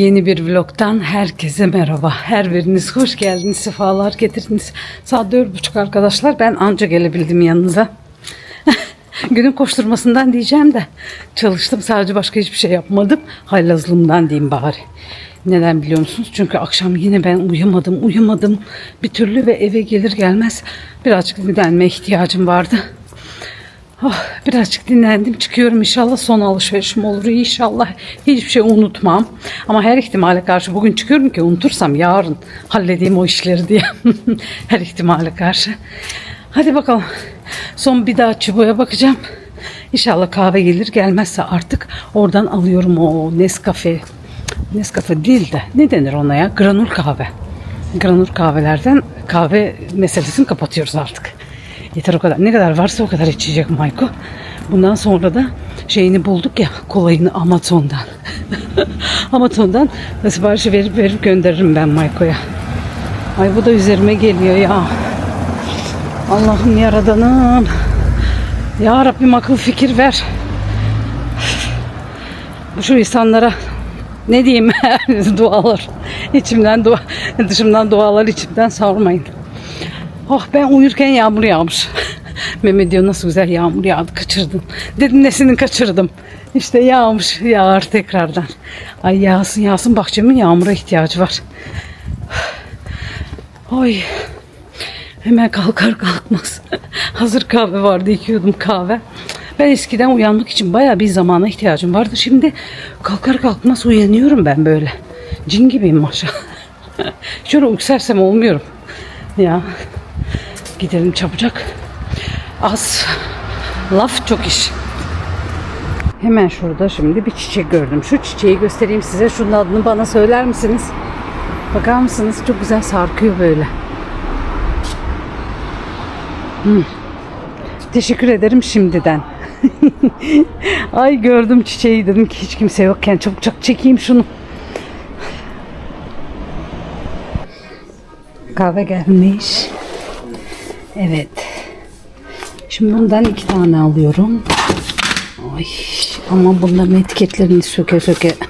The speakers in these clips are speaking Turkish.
Yeni bir vlogtan herkese merhaba. Her biriniz hoş geldiniz, sefalar getirdiniz. Saat dört buçuk arkadaşlar. Ben anca gelebildim yanınıza. Günün koşturmasından diyeceğim de çalıştım. Sadece başka hiçbir şey yapmadım. Haylazlığımdan diyeyim bari. Neden biliyor musunuz? Çünkü akşam yine ben uyumadım, uyumadım bir türlü ve eve gelir gelmez birazcık dinlenme ihtiyacım vardı. Oh, birazcık dinlendim. Çıkıyorum inşallah son alışverişim olur inşallah. Hiçbir şey unutmam. Ama her ihtimale karşı bugün çıkıyorum ki unutursam yarın halledeyim o işleri diye. her ihtimale karşı. Hadi bakalım. Son bir daha çubuğa bakacağım. İnşallah kahve gelir gelmezse artık oradan alıyorum o Nescafe. Nescafe değil de ne denir ona ya? Granul kahve. Granul kahvelerden kahve meselesini kapatıyoruz artık. Yeter o kadar. Ne kadar varsa o kadar içecek Mayko. Bundan sonra da şeyini bulduk ya kolayını Amazon'dan. Amazon'dan siparişi verip verip gönderirim ben Mayko'ya. Ay bu da üzerime geliyor ya. Allah'ım yaradanım. Ya Rabbim akıl fikir ver. Bu şu insanlara ne diyeyim dualar. İçimden dua, dışımdan dualar içimden sormayın. Oh ben uyurken yağmur yağmış. Mehmet diyor nasıl güzel yağmur yağdı kaçırdın. Dedim nesini kaçırdım. İşte yağmış yağar tekrardan. Ay yağsın yağsın bahçemin yağmura ihtiyacı var. Oy. Hemen kalkar kalkmaz. Hazır kahve vardı içiyordum kahve. Ben eskiden uyanmak için bayağı bir zamana ihtiyacım vardı. Şimdi kalkar kalkmaz uyanıyorum ben böyle. Cin gibiyim maşallah. Şöyle yüksersem olmuyorum. Ya gidelim çabucak. Az laf çok iş. Hemen şurada şimdi bir çiçek gördüm. Şu çiçeği göstereyim size. Şunun adını bana söyler misiniz? Bakar mısınız? Çok güzel sarkıyor böyle. Hmm. Teşekkür ederim şimdiden. Ay gördüm çiçeği dedim ki hiç kimse yokken çabucak çekeyim şunu. Kahve gelmiş. Evet. Şimdi bundan iki tane alıyorum. Ay, ama bunların etiketlerini söke söke.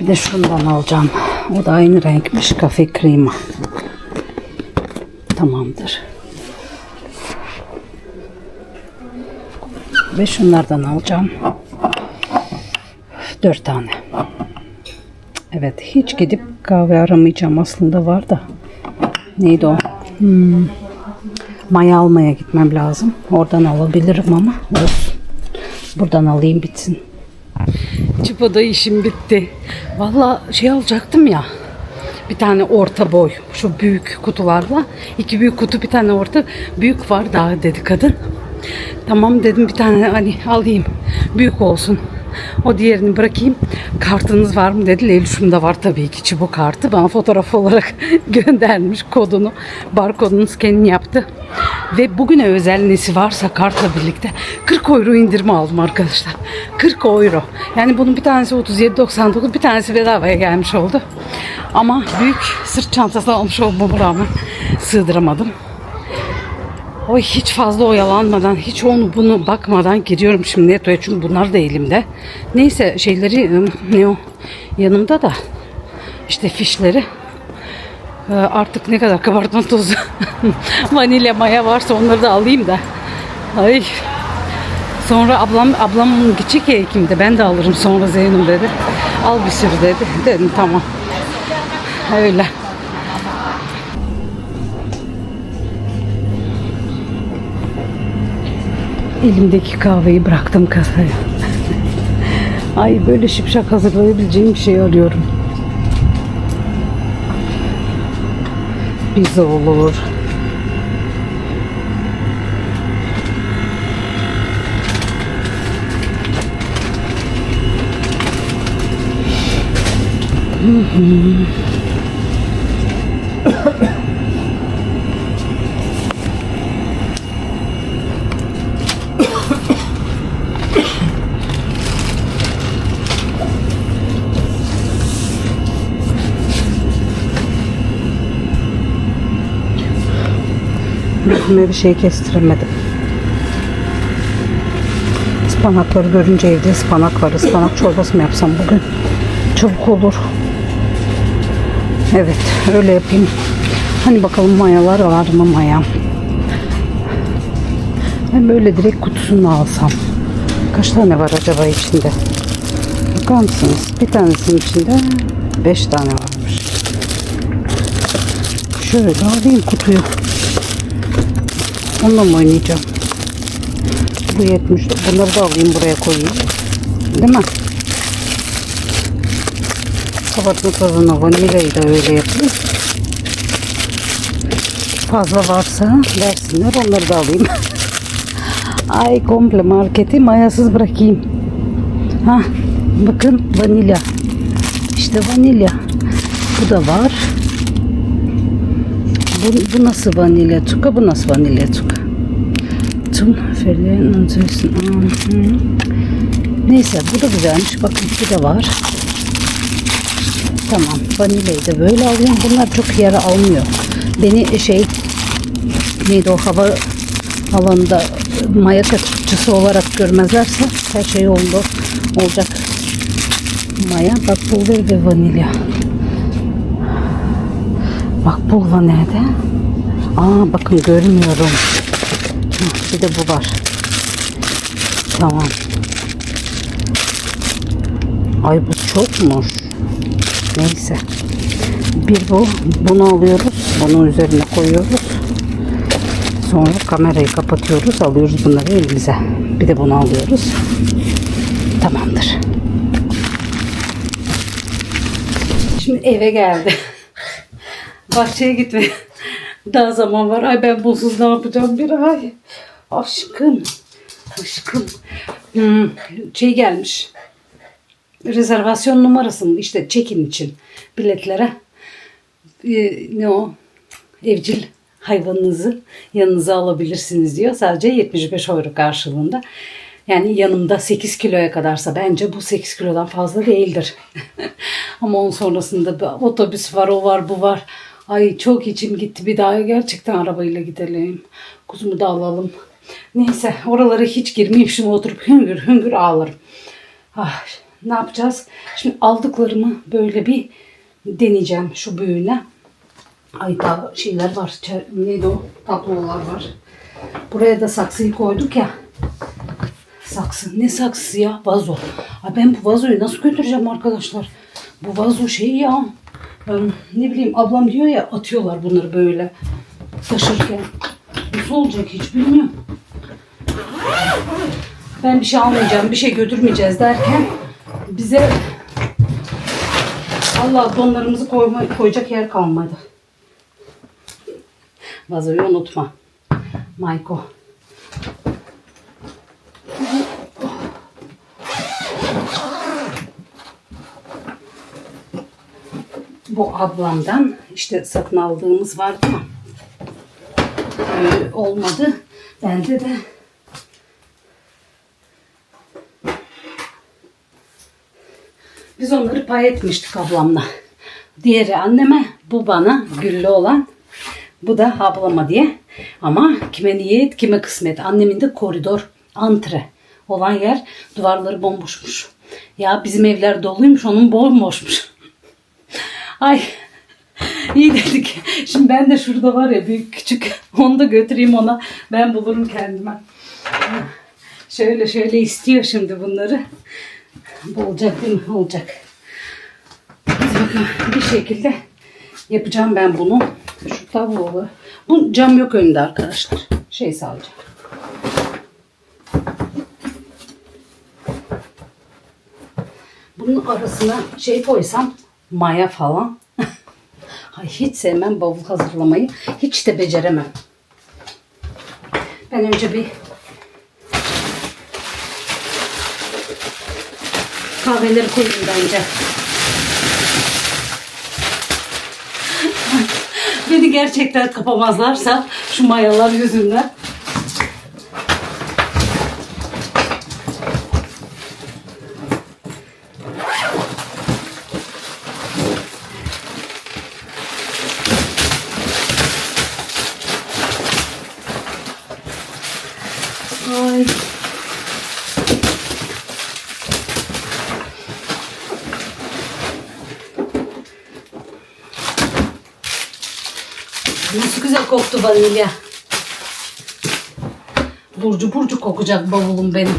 Bir de şundan alacağım. O da aynı renkmiş. Kafe krema. Tamamdır. Ve şunlardan alacağım. Dört tane. Evet hiç gidip kahve aramayacağım aslında var da. Neydi o? Hmm. Maya almaya gitmem lazım. Oradan alabilirim ama olsun. Buradan alayım bitsin. Çipo'da işim bitti. Valla şey alacaktım ya. Bir tane orta boy. Şu büyük kutularla. iki büyük kutu bir tane orta. Büyük var daha dedi kadın. Tamam dedim bir tane hani alayım. Büyük olsun. O diğerini bırakayım. Kartınız var mı dedi. Leylüş'üm de var tabii ki çubuk kartı. Bana fotoğraf olarak göndermiş kodunu. Barkodunu scanini yaptı. Ve bugüne özel nesi varsa kartla birlikte 40 euro indirme aldım arkadaşlar. 40 euro. Yani bunun bir tanesi 37.99 bir tanesi bedavaya gelmiş oldu. Ama büyük sırt çantası almış olmama rağmen sığdıramadım. Oy hiç fazla oyalanmadan, hiç onu bunu bakmadan giriyorum şimdi Neto'ya çünkü bunlar da elimde. Neyse şeyleri ne o yanımda da işte fişleri Ee, artık ne kadar kabartma tozu vanilya maya varsa onları da alayım da. Ay. Sonra ablam ablam gidecek ya Ekim'de ben de alırım sonra Zeynep dedi. Al bir sürü dedi. Dedim tamam. Öyle. Elimdeki kahveyi bıraktım kasaya. Ay böyle şipşak hazırlayabileceğim bir şey arıyorum. Pizza olur. Yüzüme bir şey kestiremedim. Ispanakları görünce evde ıspanak var. Ispanak çorbası mı yapsam bugün? Çabuk olur. Evet öyle yapayım. Hani bakalım mayalar var mı maya? Ben böyle direkt kutusunu alsam. Kaç tane var acaba içinde? Bakar mısınız? Bir tanesinin içinde 5 tane varmış. Şöyle alayım kutuyu. Onunla mı oynayacağım? Bu 70. Bunları da alayım buraya koyayım. Değil mi? Kabartma tozunu vanilyayı da öyle yapayım. Fazla varsa versinler onları da alayım. Ay komple marketi mayasız bırakayım. Ha bakın vanilya. İşte vanilya. Bu da var. Bu, bu nasıl vanilya tuka? Bu nasıl vanilya tuka? Tüm feleğin öncesini. Neyse bu da güzelmiş. Bakın bu da var. Tamam. Vanilyayı da böyle alıyorum. Bunlar çok yer almıyor. Beni şey neydi o hava alanında maya kaçıcısı olarak görmezlerse her şey oldu olacak. Maya, bak pulver ve vanilya. Bak pulva nerede? Aa bakın görmüyorum. Bir de bu var. Tamam. Ay bu çokmuş. Neyse. Bir bu. Bunu alıyoruz. Bunun üzerine koyuyoruz. Sonra kamerayı kapatıyoruz. Alıyoruz bunları elimize. Bir de bunu alıyoruz. Tamamdır. Şimdi eve geldi. Bahçeye gitme. Daha zaman var. Ay ben bunsuz ne yapacağım bir ay. Aşkım. Aşkım. Hmm, şey gelmiş. Rezervasyon numarası mı? İşte check-in için biletlere. Ee, ne o? Evcil hayvanınızı yanınıza alabilirsiniz diyor. Sadece 75 euro karşılığında. Yani yanımda 8 kiloya kadarsa bence bu 8 kilodan fazla değildir. Ama onun sonrasında otobüs var, o var, bu var. Ay çok içim gitti. Bir daha gerçekten arabayla gidelim. Kuzumu da alalım. Neyse oralara hiç girmeyeyim. Şimdi oturup hüngür hüngür ağlarım. Ah, ne yapacağız? Şimdi aldıklarımı böyle bir deneyeceğim şu büyüğüne. Ay daha şeyler var. Neydi o? Tablolar var. Buraya da saksıyı koyduk ya. Saksı. Ne saksısı ya? Vazo. Ay ben bu vazoyu nasıl götüreceğim arkadaşlar? Bu vazo şey ya. Ne bileyim ablam diyor ya atıyorlar bunları böyle taşırken. Nasıl olacak hiç bilmiyorum. Ben bir şey almayacağım, bir şey götürmeyeceğiz derken bize Allah donlarımızı koyma, koyacak yer kalmadı. Vazoyu unutma. Mayko. Bu ablamdan işte satın aldığımız vardı ama ee, olmadı. Bende de Biz onları pay etmiştik ablamla. Diğeri anneme, bu bana güllü olan. Bu da ablama diye. Ama kime niyet, kime kısmet. Annemin de koridor, antre olan yer duvarları bomboşmuş. Ya bizim evler doluymuş, onun bomboşmuş. Ay iyi dedik. Şimdi ben de şurada var ya büyük küçük onu da götüreyim ona. Ben bulurum kendime. Şöyle şöyle istiyor şimdi bunları. Bu olacak değil mi? Olacak. Bakalım bir şekilde yapacağım ben bunu. Şu tavuğu. Bu cam yok önünde arkadaşlar. Şey sadece. Bunun arasına şey koysam maya falan. Hiç sevmem bavul hazırlamayı. Hiç de beceremem. Ben önce bir kahveleri koyayım bence. Beni gerçekten kapamazlarsa şu mayalar yüzünden. Nasıl güzel koktu vanilya. Burcu burcu kokacak bavulum benim.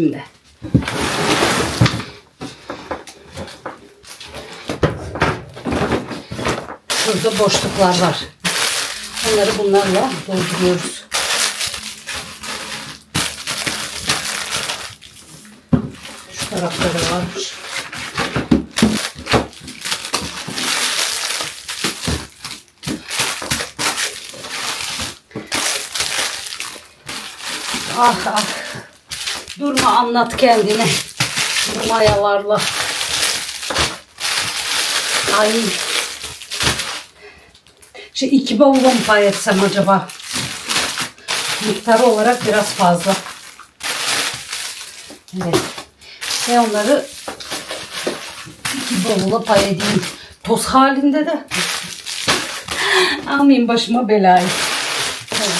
Şimdi. Şurada boşluklar var. Onları bunlarla dolduruyoruz. Şu tarafları varmış. Ah ah. Durma anlat kendini. Mayalarla. Ay. Şey iki bavula mı pay etsem acaba? Miktarı olarak biraz fazla. Evet. Ve onları iki bavula pay edeyim. Toz halinde de. Almayayım başıma belayı. Evet.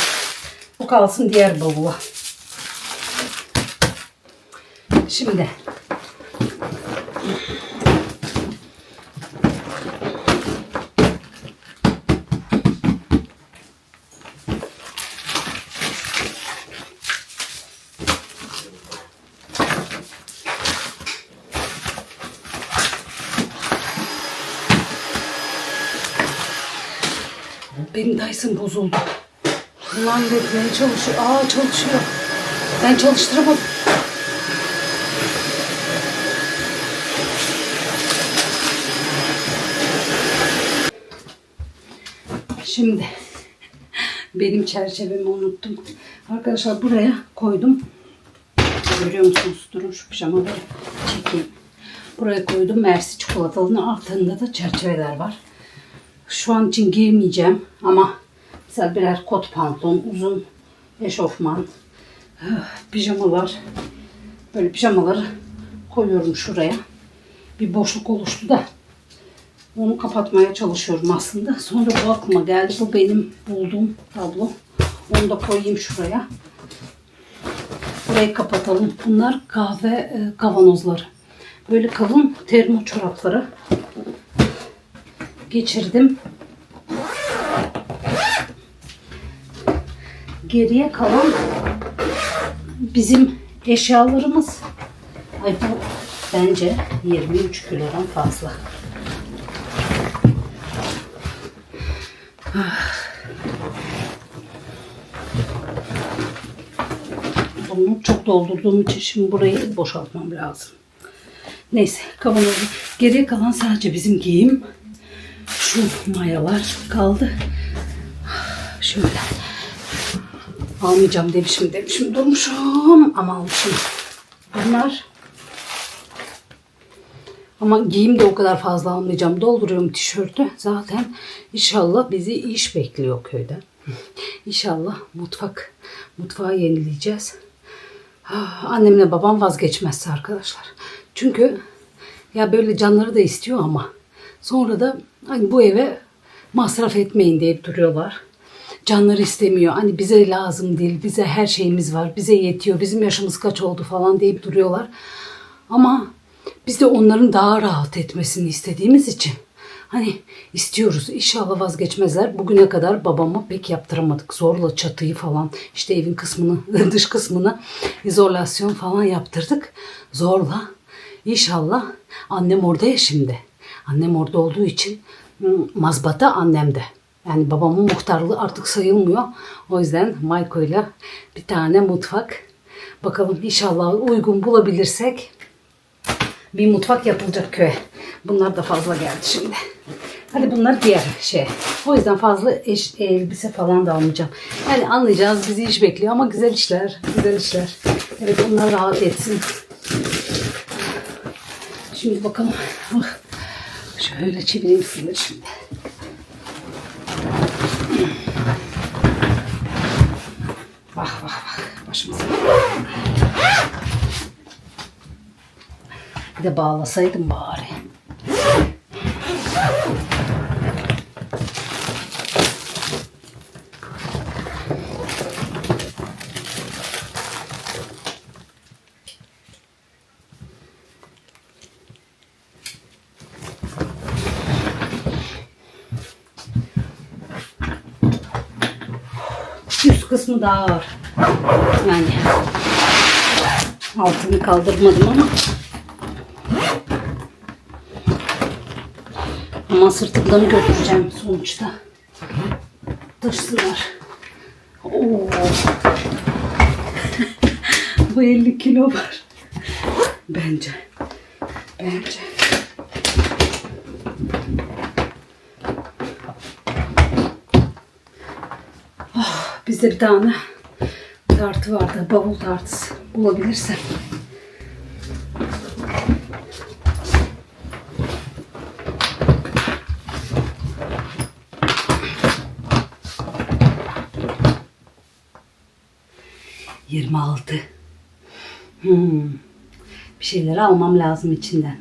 Bu kalsın diğer bavula. Şimdi benim Dyson bozuldu. Ulan üretmeye çalışıyor. Aa çalışıyor. Ben çalıştıramadım. Şimdi benim çerçevemi unuttum. Arkadaşlar buraya koydum. Görüyor musunuz? Durun şu pijamaları çekeyim. Buraya koydum mersi çikolatalının altında da çerçeveler var. Şu an için giymeyeceğim ama mesela birer kot pantolon, uzun eşofman, pijamalar. Böyle pijamaları koyuyorum şuraya. Bir boşluk oluştu da onu kapatmaya çalışıyorum aslında. Sonra bu aklıma geldi. Bu benim bulduğum tablo. Onu da koyayım şuraya. Burayı kapatalım. Bunlar kahve e, kavanozları. Böyle kalın termo çorapları geçirdim. Geriye kalan bizim eşyalarımız. Ay bu bence 23 kilodan fazla. Bunu çok doldurduğum için şimdi burayı boşaltmam lazım. Neyse kavanozu. Geriye kalan sadece bizim giyim. Şu mayalar kaldı. Şöyle. Almayacağım demişim demişim durmuşum ama almışım. Bunlar ama giyim de o kadar fazla almayacağım. Dolduruyorum tişörtü. Zaten inşallah bizi iş bekliyor köyden. İnşallah mutfak mutfağı yenileyeceğiz. Ah, Annemle babam vazgeçmezse arkadaşlar. Çünkü ya böyle canları da istiyor ama sonra da hani bu eve masraf etmeyin deyip duruyorlar. Canları istemiyor. Hani bize lazım değil. Bize her şeyimiz var. Bize yetiyor. Bizim yaşımız kaç oldu falan deyip duruyorlar. Ama biz de onların daha rahat etmesini istediğimiz için hani istiyoruz. İnşallah vazgeçmezler. Bugüne kadar babama pek yaptıramadık. Zorla çatıyı falan işte evin kısmını dış kısmını izolasyon falan yaptırdık. Zorla. İnşallah annem orada ya şimdi. Annem orada olduğu için hı, mazbata annemde. Yani babamın muhtarlığı artık sayılmıyor. O yüzden Mayko'yla bir tane mutfak. Bakalım inşallah uygun bulabilirsek bir mutfak yapılacak köye. Bunlar da fazla geldi şimdi. Hadi bunlar diğer şey. O yüzden fazla eş, elbise falan da almayacağım. Yani anlayacağız bizi iş bekliyor ama güzel işler. Güzel işler. Evet onlar rahat etsin. Şimdi bakalım. Ah, Şöyle çevireyim size şimdi. Bak bak bak. Başımıza. Bir de bağlasaydım bari. Üst kısmı daha ağır. Yani altını kaldırmadım ama ama sırtımdan götüreceğim sonuçta. Taşsınlar. Oo. Bu 50 kilo var. Bence. Bence. Bizde bir tane tartı vardı. Bavul tartısı. Bulabilirsem. Yirmi altı. Hmm. Bir şeyleri almam lazım içinden.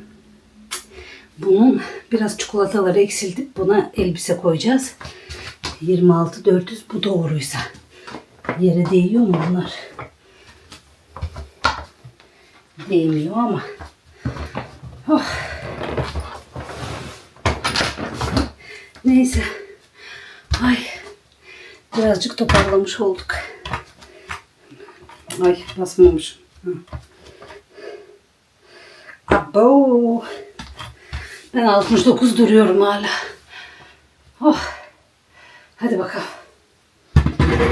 Bunun biraz çikolataları eksiltip buna elbise koyacağız. 26 400 bu doğruysa. Yere değiyor mu bunlar? Değmiyor ama. Oh. Neyse. Ay. Birazcık toparlamış olduk. Ay basmamışım. Abo. Ben 69 duruyorum hala. Oh. Hadi bakalım.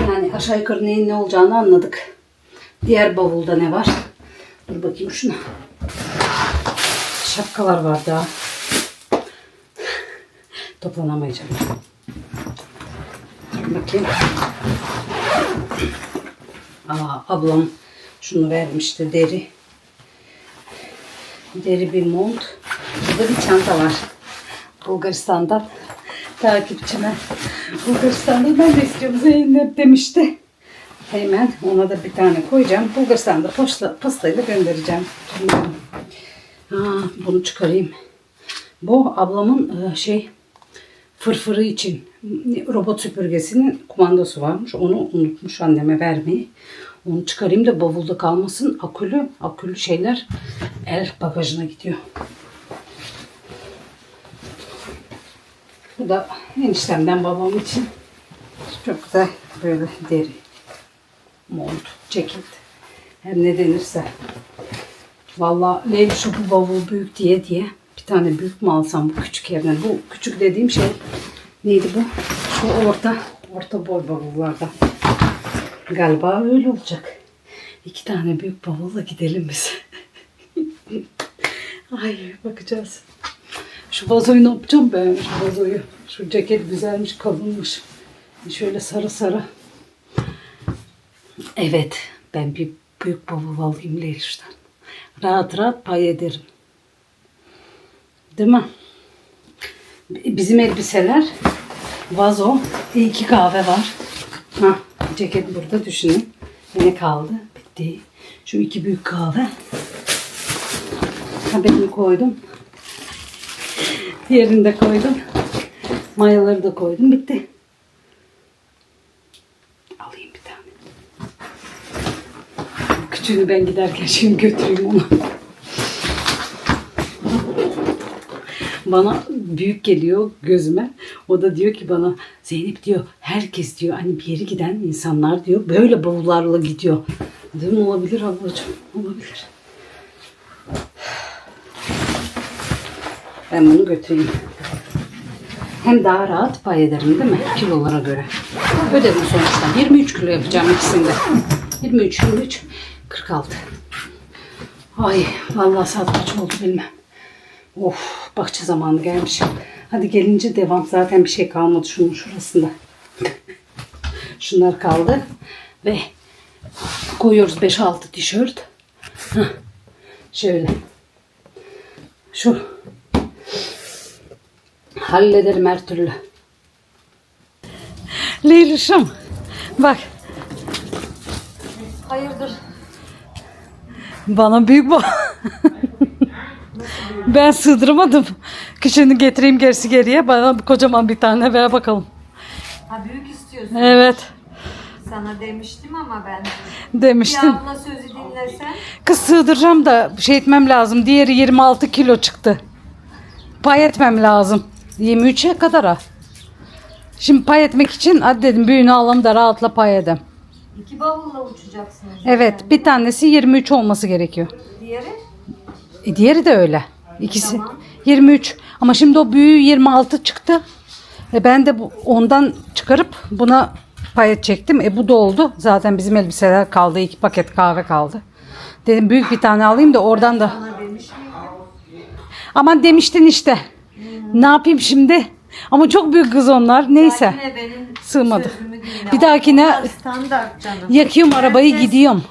Yani aşağı yukarı neyin ne olacağını anladık. Diğer bavulda ne var? Dur bakayım şuna. Şapkalar var daha. Toplanamayacağım. Bakayım. Aa, ablam şunu vermişti deri. Deri bir mont. Burada bir çanta var. Bulgaristan'dan takipçime. Bulgaristan'da ben de istiyorum Zeynep demişti. Hemen ona da bir tane koyacağım. Bulgaristan'da posta, postayla göndereceğim. Ha, bunu çıkarayım. Bu ablamın e, şey fırfırı için robot süpürgesinin kumandası varmış. Onu unutmuş anneme vermeyi. Onu çıkarayım da bavulda kalmasın. Akülü, akülü şeyler el bagajına gidiyor. Bu da eniştemden babam için çok güzel böyle deri mont, ceket her ne denirse. Vallahi Leyla şu bu bavul büyük diye diye tane büyük mü alsam bu küçük yerden. Bu küçük dediğim şey neydi bu? Şu orta, orta boy bavullardan. Galiba öyle olacak. İki tane büyük bavulla gidelim biz. Ay bakacağız. Şu vazoyu ne yapacağım ben şu vazoyu. Şu ceket güzelmiş kalınmış. Şöyle sarı sarı. Evet ben bir büyük bavul alayım Leylüş'ten. Rahat rahat pay ederim. Değil mi? Bizim elbiseler vazo, iki kahve var. Ha, ceket burada düşünün. Ne kaldı? Bitti. Şu iki büyük kahve. Habetini koydum. Diğerini de koydum. Mayaları da koydum. Bitti. Alayım bir tane. Küçüğünü ben giderken şimdi götüreyim onu. Bana büyük geliyor gözüme. O da diyor ki bana Zeynep diyor herkes diyor hani bir yere giden insanlar diyor böyle bavullarla gidiyor. Dedim olabilir ablacığım olabilir. Ben bunu götüreyim. Hem daha rahat pay ederim değil mi? Kilolara göre. Ödedim sonuçta. 23 kilo yapacağım ikisinde. 23, 23, 46. Ay vallahi saat kaç oldu bilmem. Of bahçe zamanı gelmiş. Hadi gelince devam. Zaten bir şey kalmadı şunun şurasında. Şunlar kaldı. Ve koyuyoruz 5-6 tişört. Şöyle. Şu Hallederim her türlü. Leylüşüm. Bak. Hayırdır? Bana büyük bu. ben sığdıramadım. Küçüğünü getireyim gerisi geriye. Bana kocaman bir tane ver bakalım. Ha büyük istiyorsun. Evet. Sana demiştim ama ben. Demiştin. Bir abla sözü dinlesen. Kız sığdıracağım da şey etmem lazım. Diğeri 26 kilo çıktı. Pay etmem lazım. 23'e kadar ha. Şimdi pay etmek için hadi dedim büyüğünü alalım da rahatla pay edem. İki bavulla uçacaksınız. Evet bir tanesi 23 olması gerekiyor. Diğeri? E, diğeri de öyle. İkisi Tamam. 23. Ama şimdi o büyüğü 26 çıktı. E ben de bu, ondan çıkarıp buna pay edecektim. E bu da oldu. Zaten bizim elbiseler kaldı. iki paket kahve kaldı. Dedim büyük bir tane alayım da oradan da. Aman demiştin işte. Ne yapayım şimdi? Ama çok büyük kız onlar. Neyse. Sığmadı. Bir dahakine yakıyorum arabayı gidiyorum.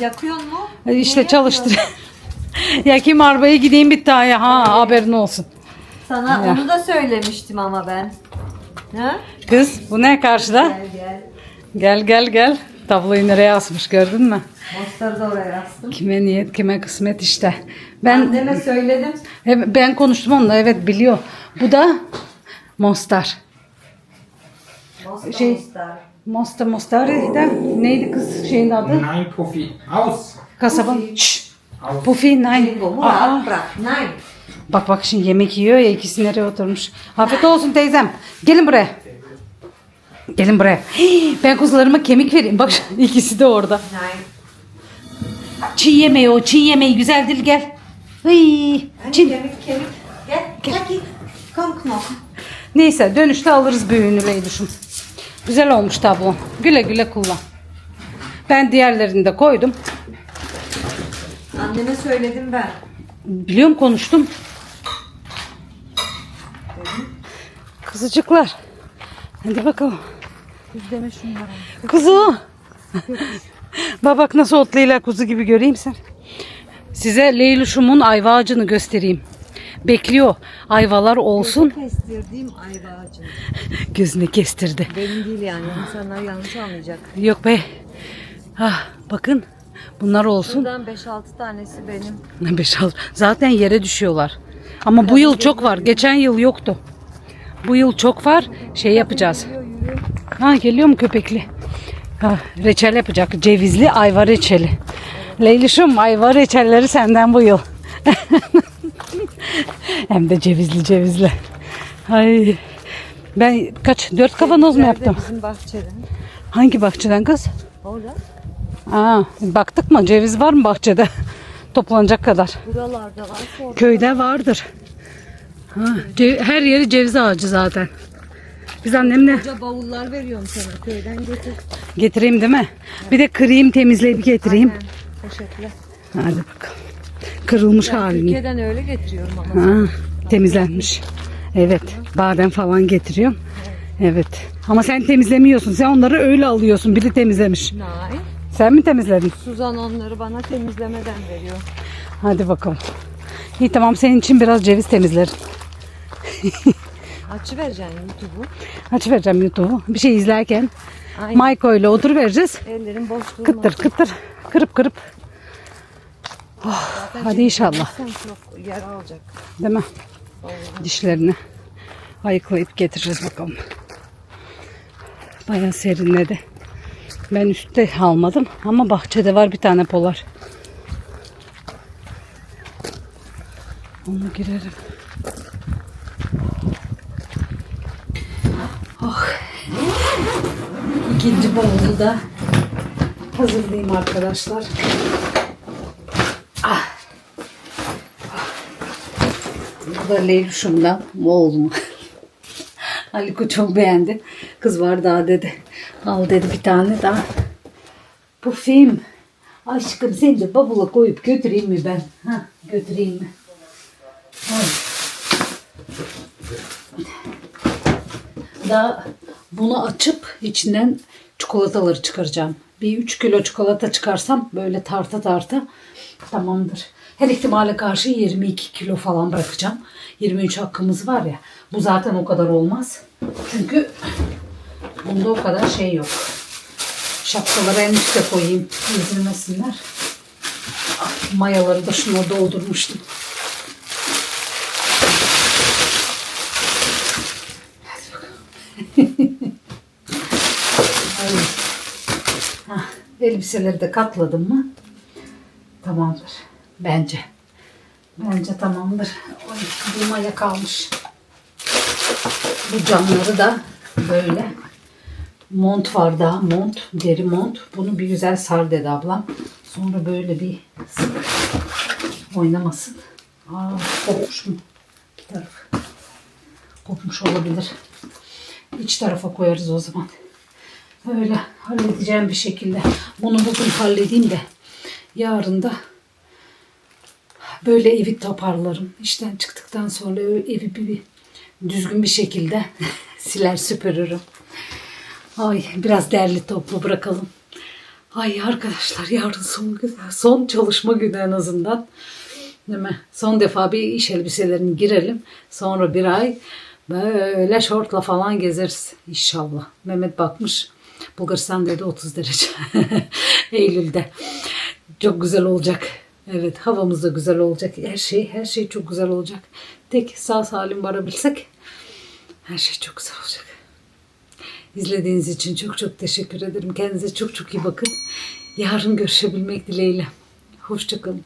Yakıyor mu? E İşte çalıştır. Yakayım arabayı gideyim bir tane. Ha haberin olsun. Sana Ya. onu da söylemiştim ama ben. Ha? Kız bu ne karşıda? Gel gel. Gel gel gel. Tabloyu nereye asmış gördün mü? Monster'ı da oraya astım. Kime niyet kime kısmet işte. Ben Anneme söyledim. ben konuştum onunla evet biliyor. Bu da Mostar. Monster, Şey- Mostar de neydi kız şeyin adı? Nein, Profi. Aus. Kasabanın. Şşş. Pufi. Bingo, Aa, Murat, bırak. Nein. bak bak şimdi yemek yiyor ya ikisi nereye oturmuş. Afiyet olsun teyzem. Gelin buraya. Gelin buraya. Hii, ben kuzularıma kemik vereyim. Bak ikisi de orada. Nein. Çiğ yemeği o çiğ yemeği güzel dil gel. Hıy, Hani Çin. kemik kemik. Gel. Gel. Gel. Komm Knochen. Neyse dönüşte alırız büyüğünü Leylüş'üm. Güzel olmuş tablon. Güle güle kullan. Ben diğerlerini de koydum. Anneme söyledim ben. Biliyorum konuştum. Kızıcıklar. Hadi bakalım. Deme şunları. Kuzu. Bak bak nasıl otlayla kuzu gibi göreyim sen. Size Leylüş'ümün ayva ağacını göstereyim. Bekliyor. Ayvalar olsun. Kestirdiğim ayva ağacı. Gözüne kestirdi. Benim değil yani. İnsanlar yanlış anlayacak. Yok be. Ah, bakın. Bunlar olsun. Buradan 5-6 tanesi benim. 5 6 Zaten yere düşüyorlar. Ama bu yıl çok var. Geçen yıl yoktu. Bu yıl çok var. Şey yapacağız. Ha geliyor mu köpekli? Ha, reçel yapacak. Cevizli ayva reçeli. Leylüşüm ayva reçelleri senden bu yıl. Hem de cevizli cevizli. Ay. Ben kaç? Dört kavanoz mu yaptım? Bizim bahçeden. Hangi bahçeden kız? Orada. Aa, baktık mı? Ceviz var mı bahçede? Toplanacak kadar. Buralarda var. Orada. Köyde vardır. Ha, her yeri ceviz ağacı zaten. Biz annemle Koca bavullar veriyorum sana. Köyden getir. getireyim değil mi? Bir de kırayım temizleyip getireyim. Aynen. Teşekkürler. Hadi bakalım. Kırılmış halini. Türkiye'den öyle getiriyorum ama. Ha, temizlenmiş. Evet. Badem falan getiriyorum. Evet. Ama sen temizlemiyorsun. Sen onları öyle alıyorsun. Biri temizlemiş. Nein. Sen mi temizledin? Suzan onları bana temizlemeden veriyor. Hadi bakalım. İyi tamam senin için biraz ceviz temizlerim. Açı vereceksin YouTube'u. Aç vereceğim YouTube'u. Bir şey izlerken Aynen. Mayko ile otur vereceğiz. Ellerin boş durmaz. Kıttır kıttır. Kırıp kırıp. Zaten hadi inşallah. Çok yer alacak. Değil mi? Dişlerini ayıklayıp getireceğiz bakalım. Bayağı serinledi. Ben üstte almadım ama bahçede var bir tane polar. Onu girerim. Oh. İkinci bavulu da hazırlayayım arkadaşlar. Bu da Leylüş'ümden oğlum. Haliko çok beğendi. Kız var daha dedi. Al dedi bir tane daha. Bu film. Aşkım seni de bavula koyup götüreyim mi ben? Ha, götüreyim mi? Ay. Daha bunu açıp içinden çikolataları çıkaracağım. Bir 3 kilo çikolata çıkarsam böyle tarta tarta tamamdır. Her ihtimale karşı 22 kilo falan bırakacağım. 23 hakkımız var ya. Bu zaten o kadar olmaz. Çünkü bunda o kadar şey yok. Şapkaları en üste koyayım. Ezilmesinler. Ah, Mayaları da şuna doldurmuştum. Hah, elbiseleri de katladım mı? Tamamdır. Bence. Bence tamamdır. Oy, bir maya kalmış. Bu camları da böyle mont var daha mont, deri mont. Bunu bir güzel sar dedi ablam. Sonra böyle bir sık oynamasın. Aa, kopmuş mu? Bir taraf. Kopmuş olabilir. İç tarafa koyarız o zaman. Öyle halledeceğim bir şekilde. Bunu bugün halledeyim de yarın da böyle evi toparlarım. İşten çıktıktan sonra evi bir, bir düzgün bir şekilde siler süpürürüm. Ay biraz derli toplu bırakalım. Ay arkadaşlar yarın son gün, son çalışma günü en azından. Değil mi? Son defa bir iş elbiselerini girelim. Sonra bir ay böyle şortla falan gezeriz inşallah. Mehmet bakmış. Bulgaristan dedi 30 derece. Eylül'de. Çok güzel olacak. Evet havamız da güzel olacak. Her şey her şey çok güzel olacak. Tek sağ salim varabilsek her şey çok güzel olacak. İzlediğiniz için çok çok teşekkür ederim. Kendinize çok çok iyi bakın. Yarın görüşebilmek dileğiyle. Hoşçakalın.